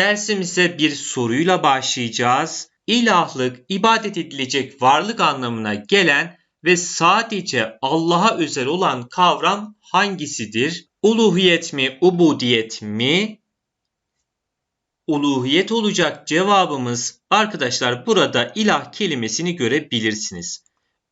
Dersimize bir soruyla başlayacağız. İlahlık, ibadet edilecek varlık anlamına gelen ve sadece Allah'a özel olan kavram hangisidir? Uluhiyet mi, ubudiyet mi? Uluhiyet olacak cevabımız arkadaşlar burada ilah kelimesini görebilirsiniz.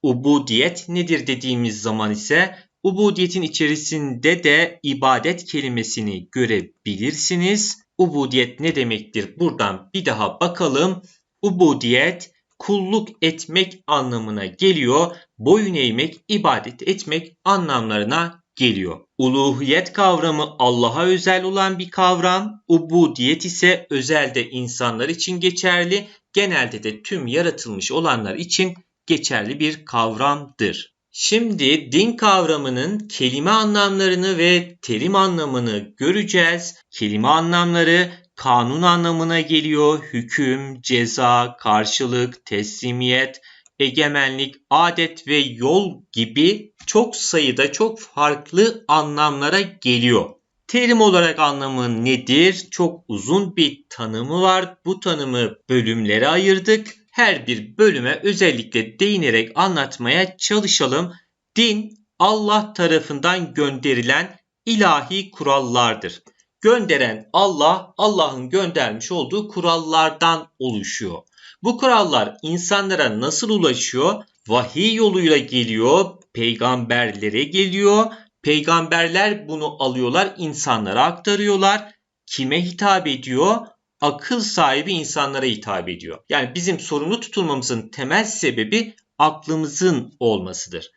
Ubudiyet nedir dediğimiz zaman ise ubudiyetin içerisinde de ibadet kelimesini görebilirsiniz. Ubudiyet ne demektir? Buradan bir daha bakalım. Ubudiyet kulluk etmek anlamına geliyor. Boyun eğmek, ibadet etmek anlamlarına geliyor. Uluhiyet kavramı Allah'a özel olan bir kavram. Ubudiyet ise özelde insanlar için geçerli. Genelde de tüm yaratılmış olanlar için geçerli bir kavramdır. Şimdi din kavramının kelime anlamlarını ve terim anlamını göreceğiz. Kelime anlamları kanun anlamına geliyor. Hüküm, ceza, karşılık, teslimiyet, egemenlik, adet ve yol gibi çok sayıda çok farklı anlamlara geliyor. Terim olarak anlamı nedir? Çok uzun bir tanımı var. Bu tanımı bölümlere ayırdık. Her bir bölüme özellikle değinerek anlatmaya çalışalım. Din Allah tarafından gönderilen ilahi kurallardır. Gönderen Allah, Allah'ın göndermiş olduğu kurallardan oluşuyor. Bu kurallar insanlara nasıl ulaşıyor? Vahiy yoluyla geliyor, peygamberlere geliyor. Peygamberler bunu alıyorlar, insanlara aktarıyorlar. Kime hitap ediyor? Akıl sahibi insanlara hitap ediyor. Yani bizim sorumlu tutulmamızın temel sebebi aklımızın olmasıdır.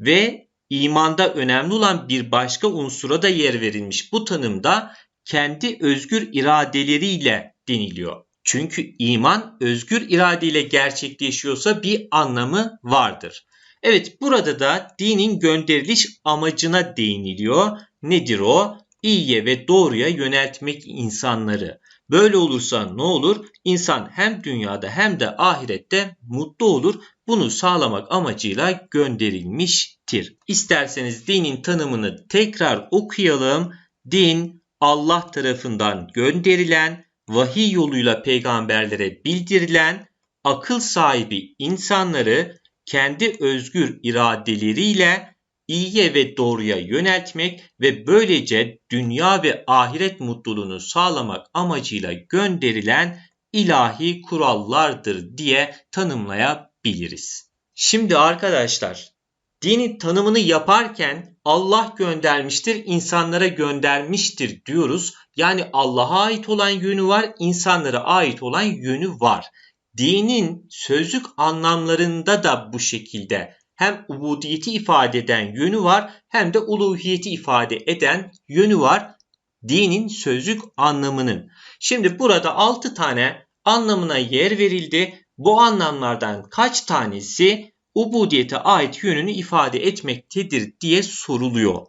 Ve imanda önemli olan bir başka unsura da yer verilmiş. Bu tanımda kendi özgür iradeleriyle deniliyor. Çünkü iman özgür iradeyle gerçekleşiyorsa bir anlamı vardır. Evet burada da dinin gönderiliş amacına değiniliyor. Nedir o? İyiye ve doğruya yöneltmek insanları. Böyle olursa ne olur? İnsan hem dünyada hem de ahirette mutlu olur. Bunu sağlamak amacıyla gönderilmiştir. İsterseniz dinin tanımını tekrar okuyalım. Din Allah tarafından gönderilen vahiy yoluyla peygamberlere bildirilen akıl sahibi insanları kendi özgür iradeleriyle iyiye ve doğruya yöneltmek ve böylece dünya ve ahiret mutluluğunu sağlamak amacıyla gönderilen ilahi kurallardır diye tanımlayabiliriz. Şimdi arkadaşlar dinin tanımını yaparken Allah göndermiştir, insanlara göndermiştir diyoruz. Yani Allah'a ait olan yönü var, insanlara ait olan yönü var. Dinin sözlük anlamlarında da bu şekilde hem ubudiyeti ifade eden yönü var hem de uluhiyeti ifade eden yönü var dinin sözlük anlamının. Şimdi burada 6 tane anlamına yer verildi. Bu anlamlardan kaç tanesi ubudiyete ait yönünü ifade etmektedir diye soruluyor.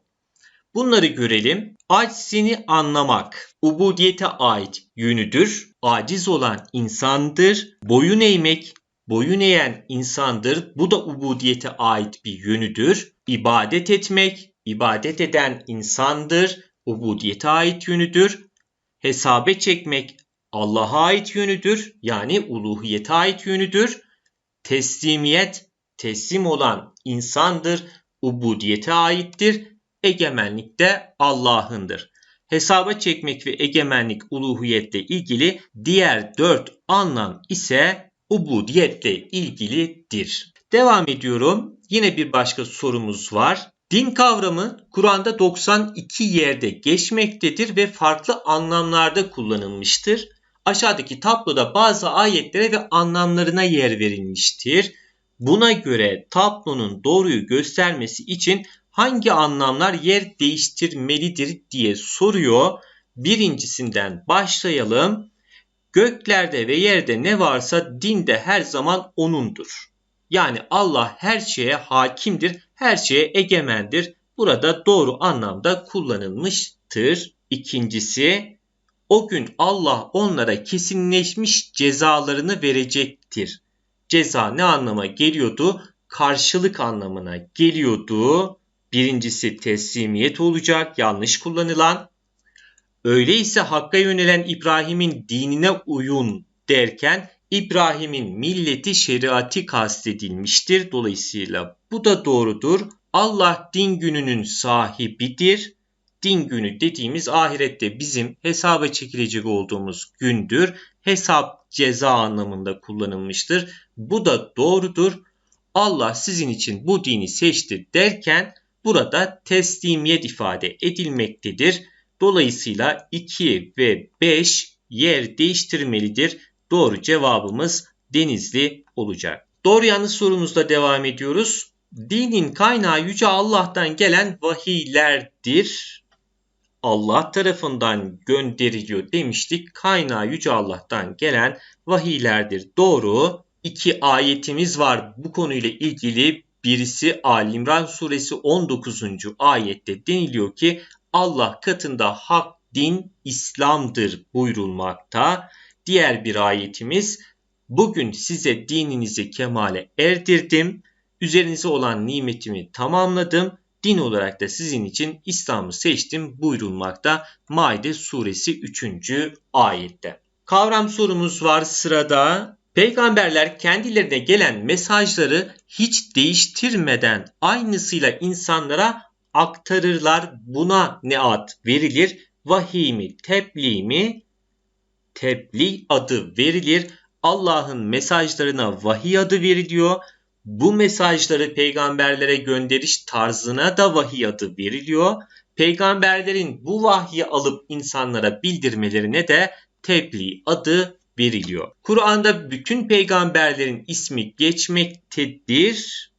Bunları görelim. Aczini anlamak ubudiyete ait yönüdür. Aciz olan insandır. Boyun eğmek boyun eğen insandır. Bu da ubudiyete ait bir yönüdür. İbadet etmek, ibadet eden insandır. Ubudiyete ait yönüdür. Hesabe çekmek Allah'a ait yönüdür. Yani uluhiyete ait yönüdür. Teslimiyet teslim olan insandır. Ubudiyete aittir. Egemenlik de Allah'ındır. Hesaba çekmek ve egemenlik uluhiyetle ilgili diğer dört anlam ise ubudiyetle ilgilidir. Devam ediyorum. Yine bir başka sorumuz var. Din kavramı Kur'an'da 92 yerde geçmektedir ve farklı anlamlarda kullanılmıştır. Aşağıdaki tabloda bazı ayetlere ve anlamlarına yer verilmiştir. Buna göre tablonun doğruyu göstermesi için hangi anlamlar yer değiştirmelidir diye soruyor. Birincisinden başlayalım. Göklerde ve yerde ne varsa dinde her zaman O'nundur. Yani Allah her şeye hakimdir, her şeye egemendir. Burada doğru anlamda kullanılmıştır. İkincisi, o gün Allah onlara kesinleşmiş cezalarını verecektir. Ceza ne anlama geliyordu? Karşılık anlamına geliyordu. Birincisi teslimiyet olacak, yanlış kullanılan. Öyleyse Hakk'a yönelen İbrahim'in dinine uyun derken İbrahim'in milleti şeriatı kastedilmiştir. Dolayısıyla bu da doğrudur. Allah din gününün sahibidir. Din günü dediğimiz ahirette bizim hesaba çekilecek olduğumuz gündür. Hesap ceza anlamında kullanılmıştır. Bu da doğrudur. Allah sizin için bu dini seçti derken burada teslimiyet ifade edilmektedir. Dolayısıyla 2 ve 5 yer değiştirmelidir. Doğru cevabımız Denizli olacak. Doğru yanlış sorumuzda devam ediyoruz. Dinin kaynağı Yüce Allah'tan gelen vahiylerdir. Allah tarafından gönderiliyor demiştik. Kaynağı Yüce Allah'tan gelen vahiylerdir. Doğru. İki ayetimiz var bu konuyla ilgili. Birisi Ali İmran suresi 19. ayette deniliyor ki Allah katında hak din İslam'dır buyurulmakta. Diğer bir ayetimiz bugün size dininizi kemale erdirdim. Üzerinize olan nimetimi tamamladım. Din olarak da sizin için İslam'ı seçtim buyurulmakta. Maide suresi 3. ayette. Kavram sorumuz var sırada. Peygamberler kendilerine gelen mesajları hiç değiştirmeden aynısıyla insanlara aktarırlar. Buna ne ad verilir? Vahiy mi, tebliğ mi? Tebliğ adı verilir. Allah'ın mesajlarına vahiy adı veriliyor. Bu mesajları peygamberlere gönderiş tarzına da vahiy adı veriliyor. Peygamberlerin bu vahyi alıp insanlara bildirmelerine de tebliğ adı veriliyor. Kur'an'da bütün peygamberlerin ismi geçmektedir.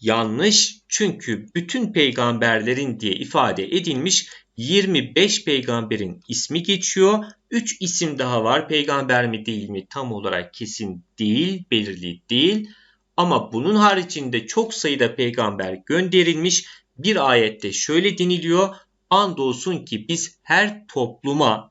Yanlış çünkü bütün peygamberlerin diye ifade edilmiş 25 peygamberin ismi geçiyor. 3 isim daha var. Peygamber mi değil mi tam olarak kesin değil, belirli değil. Ama bunun haricinde çok sayıda peygamber gönderilmiş. Bir ayette şöyle deniliyor. Andolsun ki biz her topluma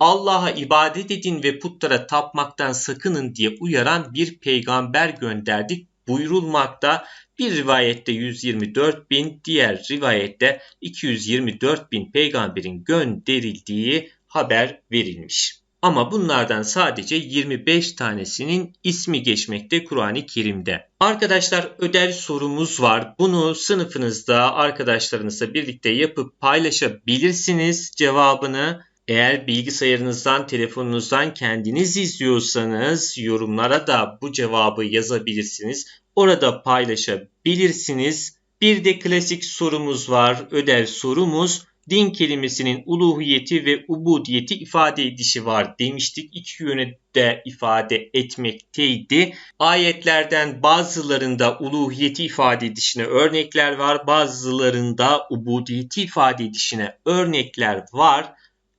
Allah'a ibadet edin ve putlara tapmaktan sakının diye uyaran bir peygamber gönderdik buyurulmakta. Bir rivayette 124 bin, diğer rivayette 224 bin peygamberin gönderildiği haber verilmiş. Ama bunlardan sadece 25 tanesinin ismi geçmekte Kur'an-ı Kerim'de. Arkadaşlar ödev sorumuz var. Bunu sınıfınızda arkadaşlarınızla birlikte yapıp paylaşabilirsiniz cevabını. Eğer bilgisayarınızdan, telefonunuzdan kendiniz izliyorsanız yorumlara da bu cevabı yazabilirsiniz. Orada paylaşabilirsiniz. Bir de klasik sorumuz var, ödev sorumuz. Din kelimesinin uluhiyeti ve ubudiyeti ifade edişi var demiştik. İki yöne de ifade etmekteydi. Ayetlerden bazılarında uluhiyeti ifade edişine örnekler var. Bazılarında ubudiyeti ifade edişine örnekler var.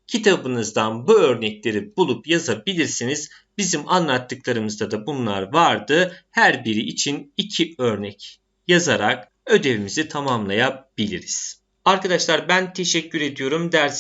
Kitabınızdan bu örnekleri bulup yazabilirsiniz. Bizim anlattıklarımızda da bunlar vardı. Her biri için iki örnek yazarak ödevimizi tamamlayabiliriz. Arkadaşlar ben teşekkür ediyorum. Dersimi